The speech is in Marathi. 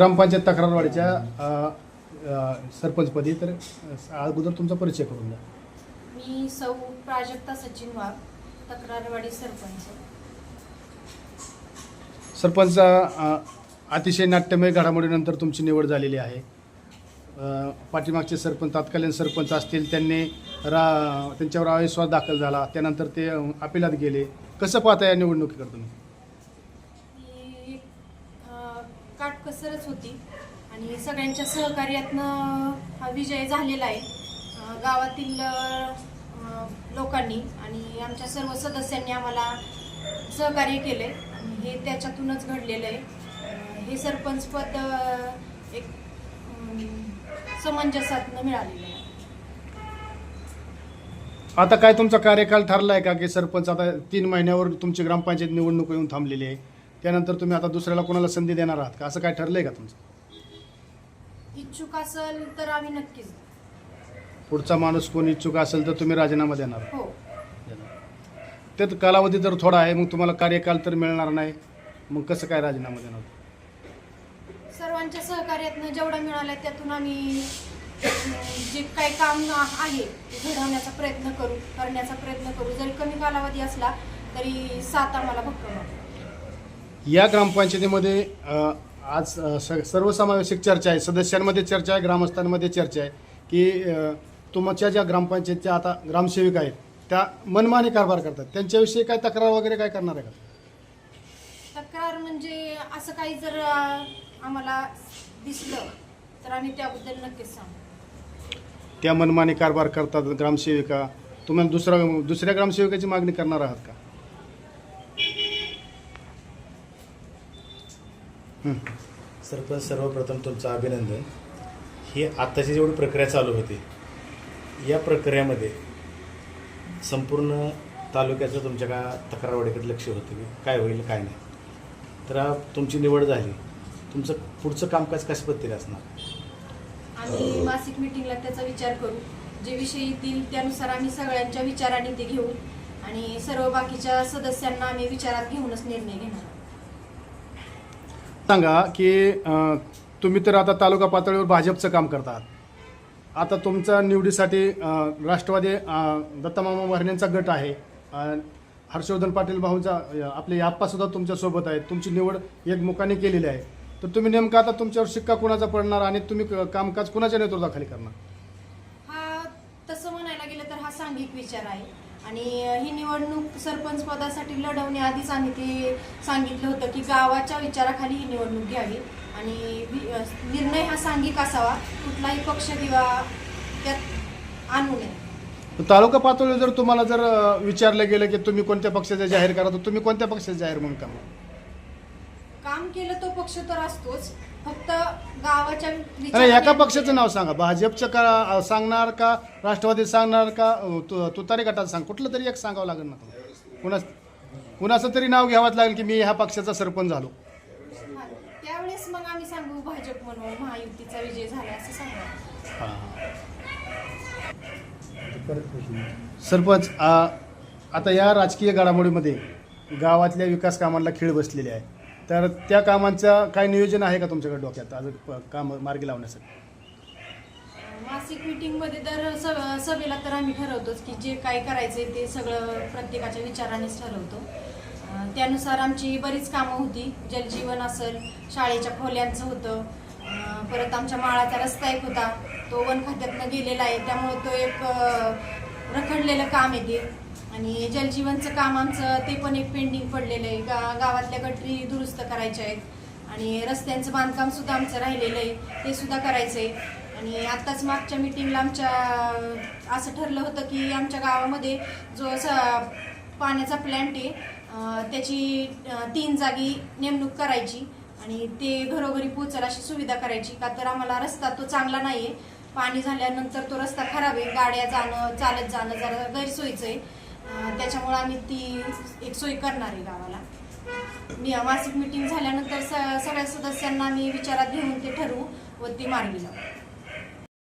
ग्रामपंचायत तक्रारवाडीच्या सरपंचपदी तर अगोदर तुमचा परिचय करून द्या. मी सौ प्राजक्ता सचिन वाघ तक्रारवाडी सरपंच. सरपंच अतिशय नाट्यमय घडामोडीनंतर तुमची निवड झालेली आहे. पाठीमागचे सरपंच तत्कालीन सरपंच असतील त्यांनी रा त्यांच्यावर अविश्वास दाखल झाला. त्यानंतर ते अपिलात गेले. कसं पाहता या निवडणुकीकडे तुम्ही? कसरच होती. आणि सगळ्यांच्या सहकार्यातनं हा विजय झालेला आहे. गावातील लोकांनी आणि आमच्या सर्व सदस्यांनी आम्हाला सहकार्य केले आणि हे त्याच्यातूनच घडलेलं आहे. हे सरपंचपद एक समंजसातनं मिळालेलं आहे. आता काय तुमचा कार्यकाल ठरला आहे का की सरपंच आता तीन महिन्यावर तुमची ग्रामपंचायत निवडणूक येऊन थांबलेली आहे? त्यानंतर तुम्ही आता दुसऱ्याला कोणाला संधी देणार आहात का? असं काय ठरलं आहे का तुमचं? इच्छुक असेल तर आम्ही नक्कीच पुढचा माणूस कोण इच्छुक असेल तर तुम्ही राजीनामा देणार. हो. त्यात कालावधी जर थोडा आहे मग तुम्हाला कार्यकाल तर मिळणार नाही. मग कसं काय राजीनामा देणार? सर्वांच्या सहकार्यातनं जेवढं मिळालं त्यातून आम्ही अं, जे काही काम आहे ते घडवण्याचा प्रयत्न करू करण्याचा प्रयत्न करू. जरी कमी कालावधी असला तरी सात आम्हाला भक्कम. या ग्रामपंचायतीमध्ये आज स- सर्वसमावेशक चर्चा आहे. सदस्यांमध्ये चर्चा आहे ग्रामस्थांमध्ये चर्चा आहे की तुमच्या ज्या ग्रामपंचायतच्या आता ग्रामसेविका आहेत त्या मनमानी कारभार करतात. त्यांच्याविषयी काय तक्रार वगैरे काय करणार आहे का? तक्रार म्हणजे असं काही जर आम्हाला दिसलं तर आम्ही त्याबद्दल नक्कीच सांगू. त्या मनमानी कारभार करतात ग्रामसेविका. तुम्हाला दुसरा दुसऱ्या ग्रामसेविकाची मागणी करणार आहात का? सरपंच सर्वप्रथम तुमचं अभिनंदन. ही आत्ताची जेवढी प्रक्रिया चालू होती या प्रक्रियामध्ये संपूर्ण तालुक्याचं तुमच्या का तक्रारवाडीकडे लक्ष होतं की काय होईल काय नाही? तर तुमची निवड झाली. तुमचं पुढचं कामकाज कशा पद्धतीने असणार? आम्ही मासिक मिटिंगला त्याचा विचार करू. जे विषय येतील त्यानुसार आम्ही सगळ्यांच्या विचारांनी ते घेऊ. आणि सर्व बाकीच्या सदस्यांना आम्ही विचारात घेऊनच निर्णय घेणार. सांगा की तुम्ही तर आता तालुका पातळीवर भाजपचं काम करतात. आता तुमच्या निवडीसाठी राष्ट्रवादी अ, दत्तमामा भरणेंचा गट आहे. हर्षवर्धन पाटील भाऊचा आपले आप्पा सुद्धा तुमच्यासोबत आहेत. तुमची निवड एकमुखाने केलेली आहे. तर तुम्ही नेमकं आता तुमच्यावर शिक्का कुणाचा पडणार आणि तुम्ही क- कामकाज कुणाच्या नेतृत्वाखाली करणार? हा तसं म्हणायला गेलं तर हा सांघिक विचार आहे. आणि ही निवडणूक सरपंच पदासाठी लढवण्याआधीच आम्ही ते सांगितलं होतं की गावाच्या विचाराखाली ही निवडणूक घ्यावी. आणि निर्णय हा सांघिक असावा. कुठलाही पक्ष किंवा त्यात आणू नये. तालुका पातळीवर जर तुम्हाला जर विचारलं गेलं की तुम्ही कोणत्या पक्षाचं जाहीर करा तर तुम्ही कोणत्या पक्षाचं जाहीर म्हणून काम केलं तो पक्ष तर असतोच. फक्त गावाच्या विचाराने- एका पक्षाचं नाव सांगा. भाजपचं का सांगणार का? राष्ट्रवादी सांगणार का? अ, तु- तुतारी गटात सांग. कुठलं तरी एक सांगावं लागेल ना तुम्हाला. कुणा कुणाचं तरी नाव घ्यावंच लागेल की मी ह्या पक्षाचा सरपंच झालो. हा, त्यावेळेस मग आम्ही सांगू भाजप म्हणून महायुतीचा विजय झाला असं सांगू. सरपंच आ, आता या राजकीय घडामोडीमध्ये गावातल्या विकास कामांना खीळ बसलेली आहे. तर त्या कामांचं काय नियोजन आहे का तुमच्याकडे डोक्यात? अजून प- काम मार्गी लावण्यासाठी? मासिक मीटिंगमध्ये तर सग- सभेला तर आम्ही ठरवतोच की जे काय करायचंय ते सगळं प्रत्येकाच्या विचारानेच ठरवतो. अं, त्यानुसार आमची बरीच कामं होती. जलजीवन असेल शाळेच्या खोल्यांचं होतं. अं, परत आमच्या माळाचा रस्ता एक होता. तो वन खात्यातनं गेलेला आहे. त्यामुळे तो एक अं, रखडलेलं काम आहे ते. आणि जलजीवनचं काम आमचं ते पण एक पेंडिंग पडलेलं आहे. गा गावातल्या गटरी दुरुस्त करायच्या आहेत. आणि रस्त्यांचं बांधकाम सुद्धा आमचं राहिलेलं आहे. ते सुद्धा करायचं आहे आणि आत्ताच मागच्या मिटिंगला आमच्या असं ठरलं होतं की आमच्या गावामध्ये जो स पाण्याचा प्लॅन्ट आहे त्याची तीन जागी नेमणूक करायची. आणि ते घरोघरी पोचायला अशी सुविधा करायची. का तर आम्हाला रस्ता तो चांगला नाही आहे पाणी झाल्यानंतर तो रस्ता खराब आहे. गाड्या जाणं चालत जाणं जरा गैरसोयीचं आहे. त्याच्यामुळे आम्ही ती एक सोय करणार आहे गावाला. मी मासिक मिटिंग झाल्यानंतर स सगळ्या सदस्यांना मी विचारात घेऊन ते ठरवू व ती मार्गी लावू.